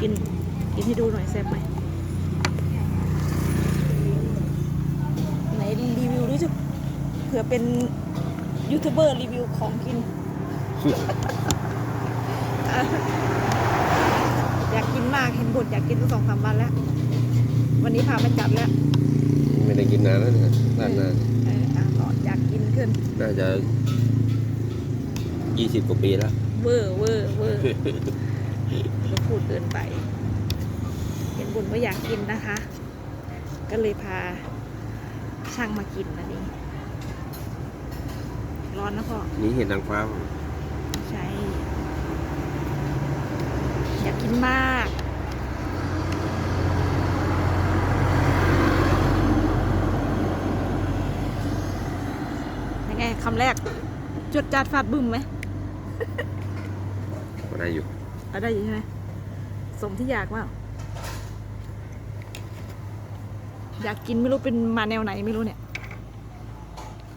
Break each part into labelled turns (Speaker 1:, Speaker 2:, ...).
Speaker 1: กิน กินให้ดูหน่อยแซ่บไหมไหนรีวิวดิจะเผื่อเป็นยูทูบเบอร์รีวิวของกิน อยากกินมากเห็นบทอยากกินตั้งสองสามวันแล้ว วันนี้พามาจัดแล้ว
Speaker 2: ไม่ได้กินนานแล้วเนี่ยร้านนาน
Speaker 1: เอออะรออยากกินขึ้น
Speaker 2: น่าจะยี่สิบกว่าปีแล้ว
Speaker 1: เวอร์เวอร์เวอร์ ก็พูดเกินไปเห็นบุญว่าอยากกินนะคะ ก็เลยพาช่างมากินนะนี่ร้อนนะพ่อ
Speaker 2: นี่เห็นนางฟ้า
Speaker 1: ใช่อยากกินมากยังไงคำแรกจดจาดฟาดบึ้มไหม
Speaker 2: ก็ได้อยู่
Speaker 1: เอาได้อยู่ใช่ไหมสมที่อยากว่าอยากกินไม่รู้เป็นมาแนวไหนไม่รู้เนี่ย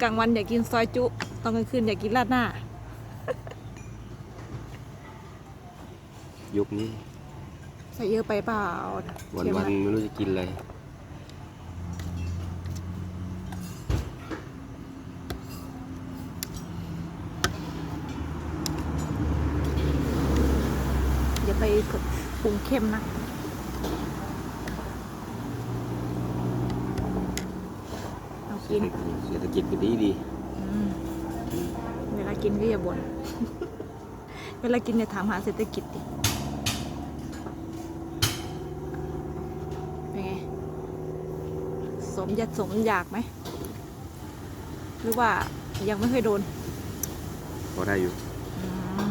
Speaker 1: กลางวันอยากกินซอยจุ ตอนกลางคืนอยากกินราดหน้า
Speaker 2: ยุคนี้
Speaker 1: ใส่เยอะไปเปล่า
Speaker 2: วัน
Speaker 1: เค็ม
Speaker 2: วัน
Speaker 1: อะ
Speaker 2: ๆไม่รู้จะกินอะไร
Speaker 1: ไปปรุงเค็มนะเอากิน
Speaker 2: เศรษฐกิจก็ดีดี
Speaker 1: อืมเวลากินก็อย่าบ่นเวลากินเนี่ยถามหาเศรษฐกิจดิเป็นไง สมยัดสมอยากไหม หรือว่ายังไม่เคยโดน
Speaker 2: พอได้อยู่
Speaker 1: อืม